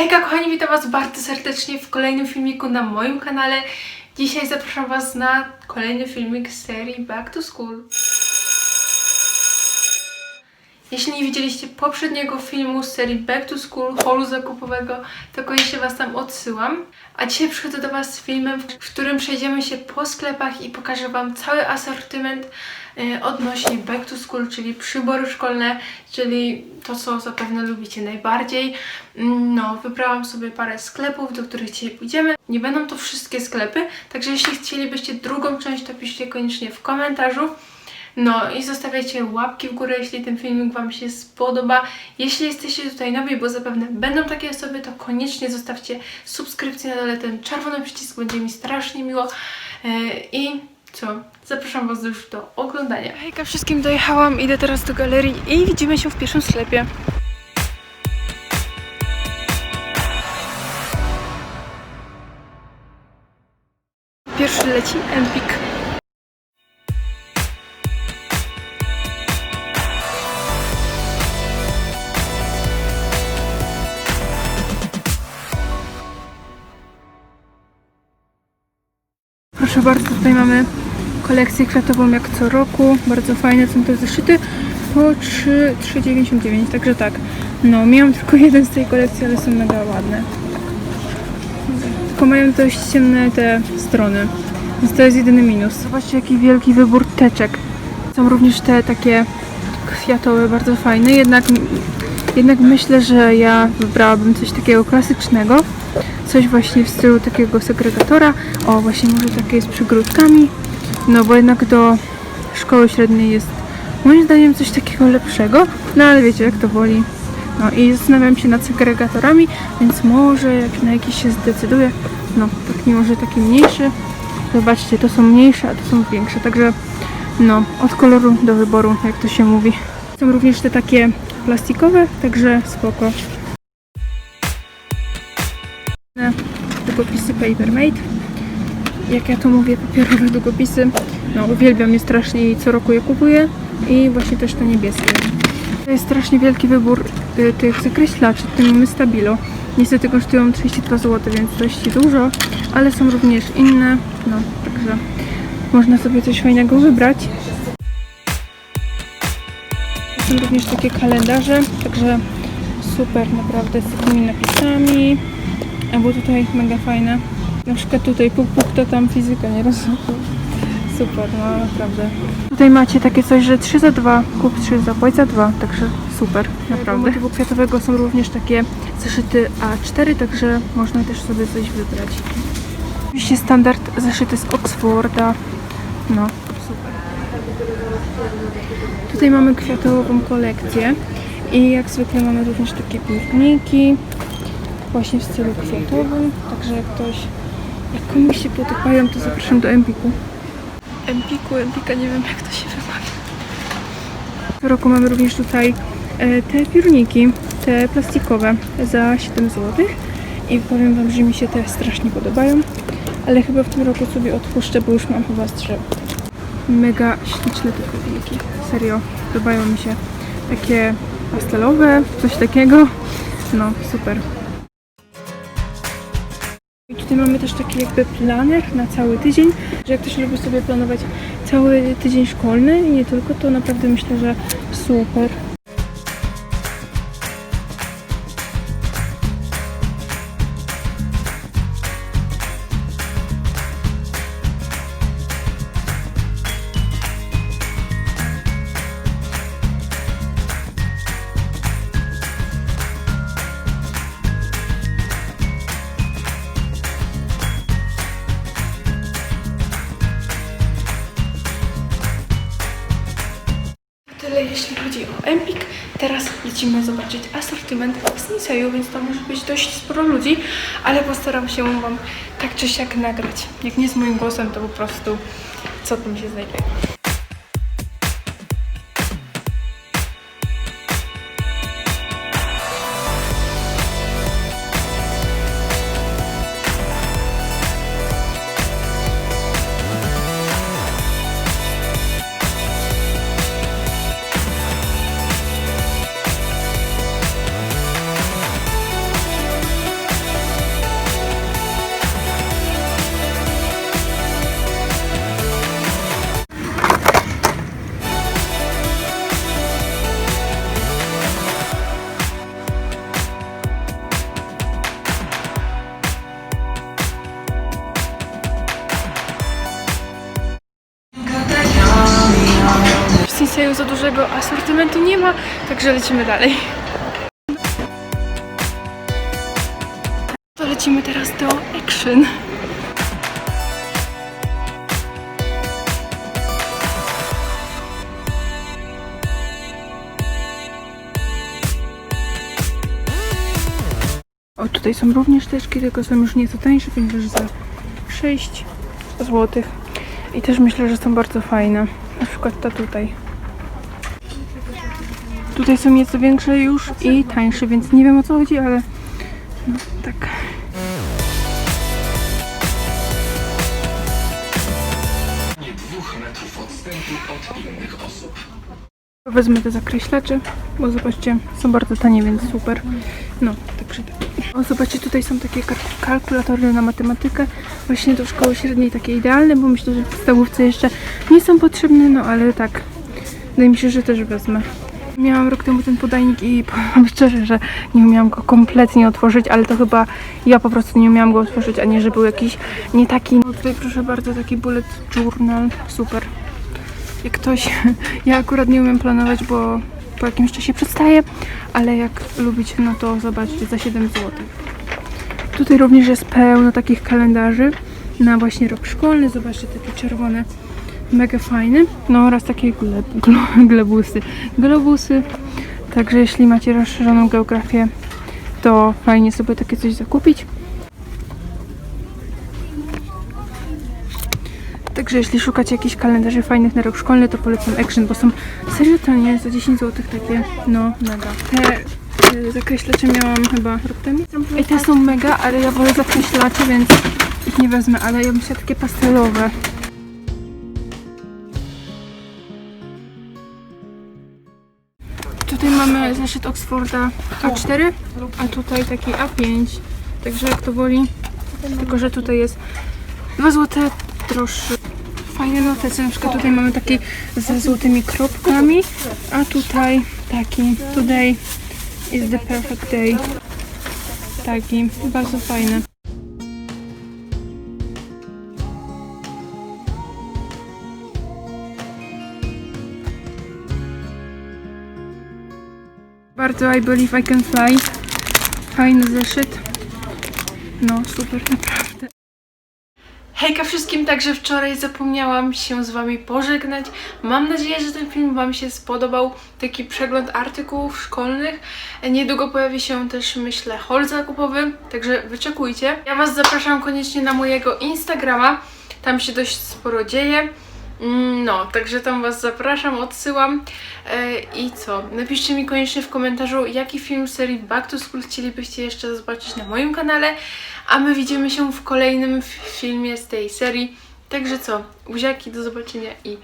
Hejka kochani, witam was bardzo serdecznie w kolejnym filmiku na moim kanale. Dzisiaj zapraszam was na kolejny filmik z serii Back to School. Jeśli nie widzieliście poprzedniego filmu z serii Back to School, holu zakupowego, to koniecznie Was tam odsyłam. A dzisiaj przychodzę do Was z filmem, w którym przejdziemy się po sklepach i pokażę Wam cały asortyment e, odnośnie Back to School, czyli przybory szkolne, czyli to, co zapewne lubicie najbardziej. Mm, No, wybrałam sobie parę sklepów, do których dzisiaj pójdziemy. Nie będą to wszystkie sklepy, także jeśli chcielibyście drugą część, to piszcie koniecznie w komentarzu. No i zostawiajcie łapki w górę, jeśli ten filmik Wam się spodoba. Jeśli jesteście tutaj nowi, bo zapewne będą takie osoby, to koniecznie zostawcie subskrypcję na dole, ten czerwony przycisk, będzie mi strasznie miło. Yy, I co? Zapraszam Was już do oglądania. Hejka wszystkim, dojechałam, idę teraz do galerii i widzimy się w pierwszym sklepie. Pierwszy leci Empik. Proszę bardzo, tutaj mamy kolekcję kwiatową jak co roku. Bardzo fajne są te zeszyty po 3 3,99, także tak. No, miałam tylko jeden z tej kolekcji, ale są mega ładne. Tylko mają dość ciemne te strony, więc to jest jedyny minus. Zobaczcie jaki wielki wybór teczek. Są również te takie kwiatowe, bardzo fajne, jednak, jednak myślę, że ja wybrałabym coś takiego klasycznego. Coś właśnie w stylu takiego segregatora. O, właśnie może takie z przygródkami. No bo jednak do szkoły średniej jest moim zdaniem coś takiego lepszego. No ale wiecie, jak to woli. No i zastanawiam się nad segregatorami, więc może jak na jakiś się zdecyduję. No, taki może taki mniejszy. Zobaczcie, to są mniejsze, a to są większe. Także no, od koloru do wyboru, jak to się mówi. Są również te takie plastikowe, także spoko. Długopisy Papermate. Jak ja to mówię, papierowe długopisy. No, uwielbiam je strasznie i co roku je kupuję. I właśnie też te niebieskie. To jest strasznie wielki wybór y, tych zakreślaczy. Mamy Stabilo. Niestety kosztują 32 zł, więc dość dużo, ale są również inne. No, także można sobie coś fajnego wybrać. Są również takie kalendarze, także super naprawdę z takimi napisami. Albo tutaj mega fajne. Na przykład tutaj puk puk to tam fizyka nie rozumiem. Super, no naprawdę. Tutaj macie takie coś, że 3 za 2, kup 3 za płać za 2, także super, naprawdę. Do motywu kwiatowego są również takie zeszyty A4, także można też sobie coś wybrać. Oczywiście standard zeszyty z Oxforda. No, super. Tutaj mamy kwiatową kolekcję i jak zwykle mamy również takie piórniki właśnie w stylu kwiatowym, także jak ktoś, jak komuś się podobają, to zapraszam do Empiku. Empiku, Empika, nie wiem jak to się wymawia. W roku mamy również tutaj e, te piórniki, te plastikowe za 7 zł i powiem Wam, że mi się te strasznie podobają, ale chyba w tym roku sobie odpuszczę, bo już mam chyba z drzew. Mega śliczne te piórniki, serio, podobają mi się takie pastelowe, coś takiego, no super. I tutaj mamy też taki jakby planer na cały tydzień, że jak ktoś lubi sobie planować cały tydzień szkolny i nie tylko, to naprawdę myślę, że super. Chodzi o Empik. Teraz lecimy zobaczyć asortyment z Niseju, więc to może być dość sporo ludzi, ale postaram się Wam tak czy siak nagrać. Jak nie z moim głosem, to po prostu co tam się znajdzie. za dużego asortymentu nie ma, także lecimy dalej. To lecimy teraz do Action. O, tutaj są również teczki, tylko są już nieco tańsze, ponieważ za 6 zł. I też myślę, że są bardzo fajne. Na przykład ta tutaj. Tutaj są nieco większe już i tańsze, więc nie wiem o co chodzi, ale no, tak. Wezmę te zakreślacze, bo zobaczcie, są bardzo tanie, więc super. No, także tak. O, zobaczcie, tutaj są takie kal- kalkulatory na matematykę. Właśnie do szkoły średniej takie idealne, bo myślę, że w podstawówce jeszcze nie są potrzebne, no ale tak. Wydaje mi się, że też wezmę. Miałam rok temu ten podajnik i powiem szczerze, że nie umiałam go kompletnie otworzyć, ale to chyba ja po prostu nie umiałam go otworzyć, a nie, że był jakiś nie taki. No tutaj proszę bardzo, taki bullet journal, super. Jak ktoś, ja akurat nie umiem planować, bo po jakimś czasie przestaję, ale jak lubicie, no to zobaczcie, za 7 zł. Tutaj również jest pełno takich kalendarzy na właśnie rok szkolny, zobaczcie, takie czerwone, mega fajne. No oraz takie gle, glo- globusy, globusy. Także jeśli macie rozszerzoną geografię, to fajnie sobie takie coś zakupić. Także jeśli szukacie jakichś kalendarzy fajnych na rok szkolny, to polecam Action, bo są serio tanie, za 10 zł takie, no mega. Te y, zakreślacze miałam chyba rok temu. I te są mega, ale ja wolę zakreślacze, więc ich nie wezmę, ale ja bym chciała takie pastelowe. Tutaj mamy zeszyt Oxforda A4, a tutaj taki A5. Także jak to woli, tylko że tutaj jest 2 zł droższy. Fajne notece, na przykład tutaj mamy taki ze złotymi kropkami, a tutaj taki Today is the perfect day. Taki, bardzo fajny. Bardzo I believe I can fly. Fajny zeszyt. No, super, naprawdę. Hejka wszystkim, także wczoraj zapomniałam się z Wami pożegnać. Mam nadzieję, że ten film Wam się spodobał. Taki przegląd artykułów szkolnych. Niedługo pojawi się też, myślę, haul zakupowy, także wyczekujcie. Ja Was zapraszam koniecznie na mojego Instagrama. Tam się dość sporo dzieje. Mm, No, także tam Was zapraszam, odsyłam. E, I co? Napiszcie mi koniecznie w komentarzu, jaki film serii Back to School chcielibyście jeszcze zobaczyć na moim kanale, a my widzimy się w kolejnym filmie z tej serii. Także co? Buziaki, do zobaczenia i